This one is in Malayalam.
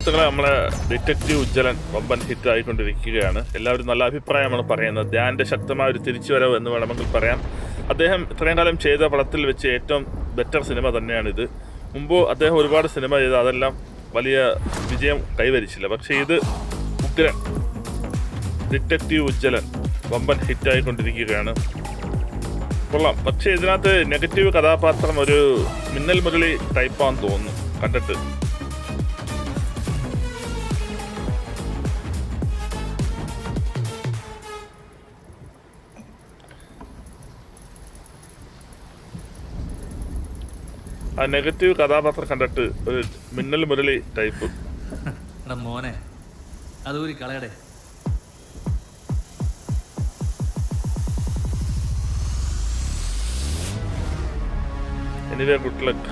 സുഹൃത്തുക്കളെ നമ്മളെ ഡിറ്റക്റ്റീവ് ഉജ്ജ്വലൻ വമ്പൻ ഹിറ്റ് ആയിക്കൊണ്ടിരിക്കുകയാണ്. എല്ലാവരും നല്ല അഭിപ്രായമാണ് പറയുന്നത്. ധ്യാന്റെ ശക്തമായ ഒരു തിരിച്ചുവരവ് എന്ന് വേണമെങ്കിൽ പറയാം. അദ്ദേഹം ഇത്രയും കാലം ചെയ്ത പടത്തിൽ വെച്ച് ഏറ്റവും ബെറ്റർ സിനിമ തന്നെയാണിത്. മുമ്പ് അദ്ദേഹം ഒരുപാട് സിനിമ ചെയ്ത് അതെല്ലാം വലിയ വിജയം കൈവരിച്ചില്ല. പക്ഷേ ഇത് ഉഗ്രൻ ഡിറ്റക്റ്റീവ് ഉജ്ജ്വലൻ വമ്പൻ ഹിറ്റ് ആയിക്കൊണ്ടിരിക്കുകയാണ്. കൊള്ളാം. പക്ഷേ ഇതിനകത്ത് നെഗറ്റീവ് കഥാപാത്രം ഒരു മിന്നൽ മുരളി ടൈപ്പാന്ന് തോന്നുന്നു. കണ്ടിട്ട്. ആ നെഗറ്റീവ് കഥാപാത്രം കണ്ടിട്ട് ഒരു മിന്നൽ മുരളി ടൈപ്പ് എടാ മോനെ അതൂരി കളയടേ. Anyway good luck